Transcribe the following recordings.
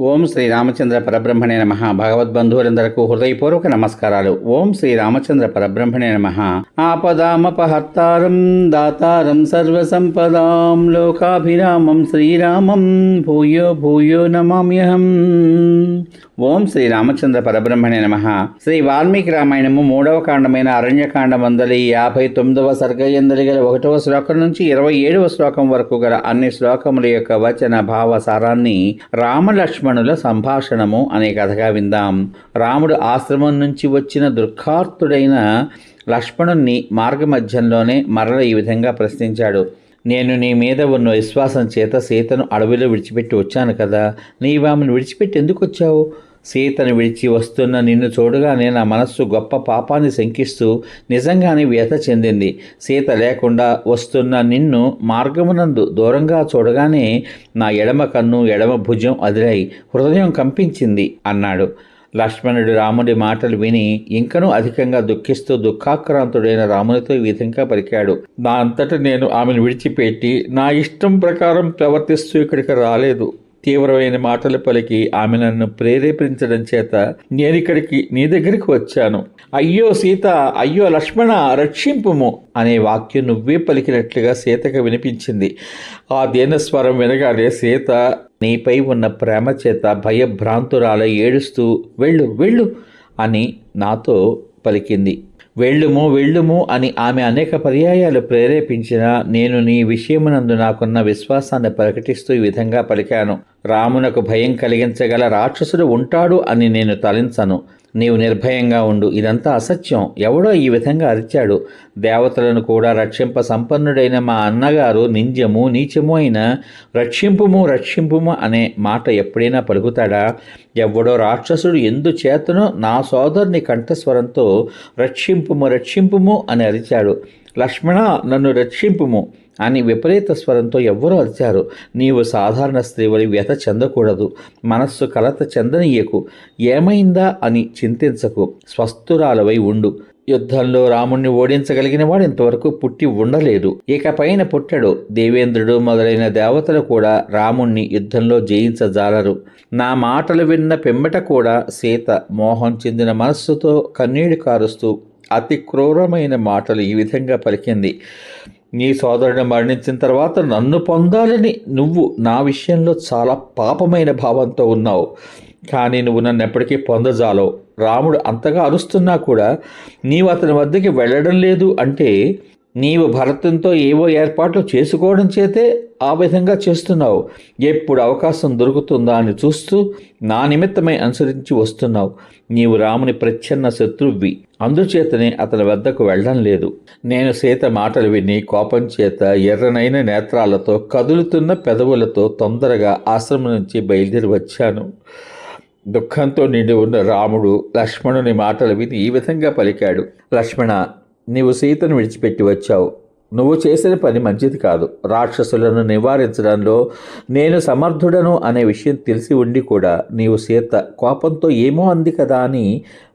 ఓం శ్రీ రామచంద్ర పరబ్రహ్మణే నమ. భగవద్బంధువులందరకు హృదయపూర్వక నమస్కారాలు. ఓం శ్రీ రామచంద్ర పరబ్రహ్మణే నమ. ఆపదామపహర్తారం దాతారం సర్వసంపదాం లోకాభిరామం శ్రీరామం భూయో భూయో నమామ్యహం. ఓం శ్రీ రామచంద్ర పరబ్రహ్మణే నమ. శ్రీ వాల్మీకి రామాయణము మూడవ కాండమైన అరణ్యకాండం వందలి యాభై తొమ్మిదవ సర్గయందలి గల ఒకటవ శ్లోకం నుంచి ఇరవై ఏడవ శ్లోకం వరకు గల అన్ని శ్లోకముల యొక్క వచన భావ సారాన్ని లక్ష్మణుల సంభాషణము అనే కథగా విందాం. రాముడు ఆశ్రమం నుంచి వచ్చిన దుర్ఖార్తుడైన లక్ష్మణుణ్ణి మార్గమధ్యంలోనే మరల ఈ విధంగా ప్రశ్నించాడు. నేను నీ మీద ఉన్న విశ్వాసం చేత సీతను అడవిలో విడిచిపెట్టి వచ్చాను కదా. నీ ఆమెను విడిచిపెట్టి ఎందుకు వచ్చావు? సీతను విడిచి వస్తున్న నిన్ను చూడగానే నా మనస్సు గొప్ప పాపాన్ని శంకిస్తూ నిజంగానే వ్యత చెందింది. సీత లేకుండా వస్తున్న నిన్ను మార్గమునందు దూరంగా చూడగానే నా ఎడమ కన్ను ఎడమ భుజం అదిరై హృదయం కంపించింది అన్నాడు. లక్ష్మణుడు రాముడి మాటలు విని ఇంకనూ అధికంగా దుఃఖిస్తూ దుఃఖాక్రాంతుడైన రామునితో ఈ విధంగా పలికాడు. నా అంతట నేను ఆమెను విడిచిపెట్టి నా ఇష్టం ప్రకారం ప్రవర్తిస్తూ ఇక్కడికి రాలేదు. తీవ్రమైన మాటలు పలికి ఆమె నన్ను ప్రేరేపించడం చేత నేను ఇక్కడికి నీ దగ్గరికి వచ్చాను. అయ్యో సీత అయ్యో లక్ష్మణ రక్షింపుము అనే వాక్యం నువ్వే పలికినట్లుగా సీతకు వినిపించింది. ఆ దీనస్వరం వినగానే సీత నీపై ఉన్న ప్రేమ చేత భయభ్రాంతురాల ఏడుస్తూ వెళ్ళు వెళ్ళు అని నాతో పలికింది. వెళ్ళుము వెళ్ళుము అని ఆమె అనేక పర్యాయాలు ప్రేరేపించిన నేను నీ విషయమునందు నాకున్న విశ్వాసాన్ని ప్రకటిస్తూ ఈ విధంగా పలికాను. రామునకు భయం కలిగించగల రాక్షసుడు ఉంటాడు అని నేను తలించను. నీవు నిర్భయంగా ఉండు. ఇదంతా అసత్యం. ఎవడో ఈ విధంగా అరిచాడు. దేవతలను కూడా రక్షింప సంపన్నుడైన మా అన్నగారు నింజము నీచము అయిన రక్షింపుము రక్షింపుము అనే మాట ఎప్పుడైనా పలుకుతాడా? ఎవడో రాక్షసుడు ఎందు చేతనో నా సోదరుని కంఠస్వరంతో రక్షింపుము రక్షింపుము అని అరిచాడు. లక్ష్మణ నన్ను రక్షింపుము. అని విపరీత స్వరంతో ఎవ్వరూ అరిచారు. నీవు సాధారణ స్త్రీవలి వ్యత చెందకూడదు. మనస్సు కలత చెందనీయకు. ఏమైందా అని చింతించకు. స్వస్థురాలవై ఉండు. యుద్ధంలో రాముణ్ణి ఓడించగలిగిన వాడు ఇంతవరకు పుట్టి ఉండలేదు. ఇకపైన పుట్టడు. దేవేంద్రుడు మొదలైన దేవతలు కూడా రాముణ్ణి యుద్ధంలో జయించజాలరు. నా మాటలు విన్న పిమ్మట కూడా సీత మోహం చెందిన మనస్సుతో కన్నీడు కారుస్తూ అతి క్రూరమైన మాటలు ఈ విధంగా పలికింది. నీ సోదరుడు మరణించిన తర్వాత నన్ను పొందాలని నువ్వు నా విషయంలో చాలా పాపమైన భావంతో ఉన్నావు. కానీ నువ్వు నన్ను ఎప్పటికీ పొందజాలవు రాముడు అంతగా అరుస్తున్నా కూడా నీవు అతని వద్దకి వెళ్ళడం లేదు అంటే నీవు భరతంతో ఏవో ఏర్పాట్లు చేసుకోవడం చేతే ఆ విధంగా చేస్తున్నావు. ఎప్పుడు అవకాశం దొరుకుతుందా అని చూస్తూ నా నిమిత్తమై అనుసరించి వస్తున్నావు. నీవు రాముని ప్రచ్ఛన్న శత్రువ్వి. అందుచేతనే అతని వద్దకు వెళ్ళడం లేదు. నేను సీత మాటలు విని కోపం చేత ఎర్రనైన నేత్రాలతో కదులుతున్న పెదవులతో తొందరగా ఆశ్రమం నుంచి బయలుదేరి వచ్చాను. దుఃఖంతో నిండి ఉన్న రాముడు లక్ష్మణుని మాటలు విని ఈ విధంగా పలికాడు. లక్ష్మణ నీవు సీతను విడిచిపెట్టి వచ్చావు. నువ్వు చేసిన పని మంచిది కాదు. రాక్షసులను నివారించడంలో నేను సమర్థుడను అనే విషయం తెలిసి ఉండి కూడా నీవు సీత కోపంతో ఏమో అంది కదా అని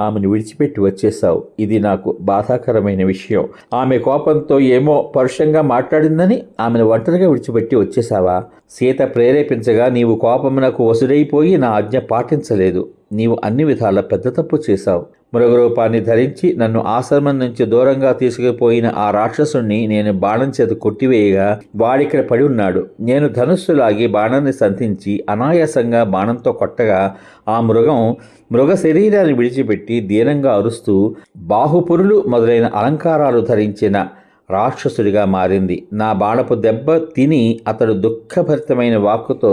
ఆమెను విడిచిపెట్టి వచ్చేసావు ఇది నాకు బాధాకరమైన విషయం. ఆమె కోపంతో ఏమో పరుషంగా మాట్లాడిందని ఆమెను ఒంటరిగా విడిచిపెట్టి వచ్చేసావా సీత ప్రేరేపించగా నీవు కోపమునకు వసుడైపోయి నా ఆజ్ఞ పాటించలేదు. నీవు అన్ని విధాల పెద్ద తప్పు చేశావు. మృగరూపాన్ని ధరించి నన్ను ఆశ్రమం నుంచి దూరంగా తీసుకుపోయిన ఆ రాక్షసుణ్ణి నేను బాణం చేత కొట్టివేయగా వాడిక్కడ పడి ఉన్నాడు. నేను ధనుస్సు లాగి బాణాన్ని సంధించి అనాయాసంగా బాణంతో కొట్టగా ఆ మృగం మృగ శరీరాన్ని విడిచిపెట్టి దీనంగా అరుస్తూ బాహుపురులు మొదలైన అలంకారాలు ధరించిన రాక్షసుడిగా మారింది. నా బాణపు దెబ్బ తిని అతడు దుఃఖభరితమైన వాక్కుతో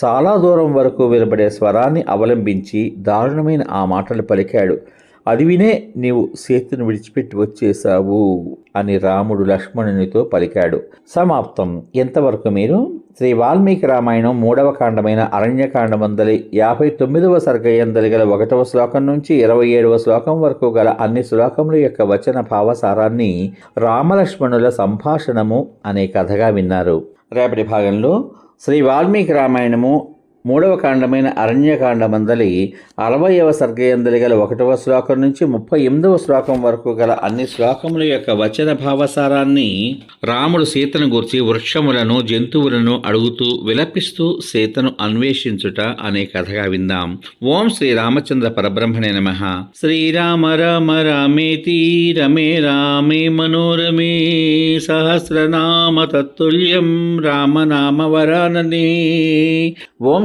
చాలా దూరం వరకు వినబడే స్వరాన్ని అవలంబించి దారుణమైన ఆ మాటలు పలికాడు. అది వినే నీవు సీతను విడిచిపెట్టి వచ్చేశావు అని రాముడు లక్ష్మణునితో పలికాడు. సమాప్తం. ఎంతవరకు మీరు? శ్రీ వాల్మీకి రామాయణం మూడవ కాండమైన అరణ్యకాండమందలి యాభై తొమ్మిదవ సర్గయందలి గల ఒకటవ శ్లోకం నుంచి ఇరవై ఏడవ శ్లోకం వరకు గల అన్ని శ్లోకముల యొక్క వచన భావసారాన్ని రామలక్ష్మణుల సంభాషణము అనే కథగా విన్నారు. రేపటి భాగంలో శ్రీ వాల్మీకి రామాయణము మూడవ కాండమైన అరణ్యకాండమందలి అరవయవ సర్గయందలి గల ఒకటవ శ్లోకం నుంచి ముప్పై ఎనిమిదవ శ్లోకం వరకు గల అన్ని శ్లోకముల యొక్క వచన భావసారాన్ని రాముడు సీతను గురించి వృక్షములను జంతువులను అడుగుతూ విలపిస్తూ సీతను అన్వేషించుట అనే కథగా విందాం. ఓం శ్రీ రామచంద్ర పరబ్రహ్మణే నమ. శ్రీరామ రామ రామేతి రమే రామే మనోరమే సహస్రనామ తత్తుల్యం రామనామ వరాననే. ఓం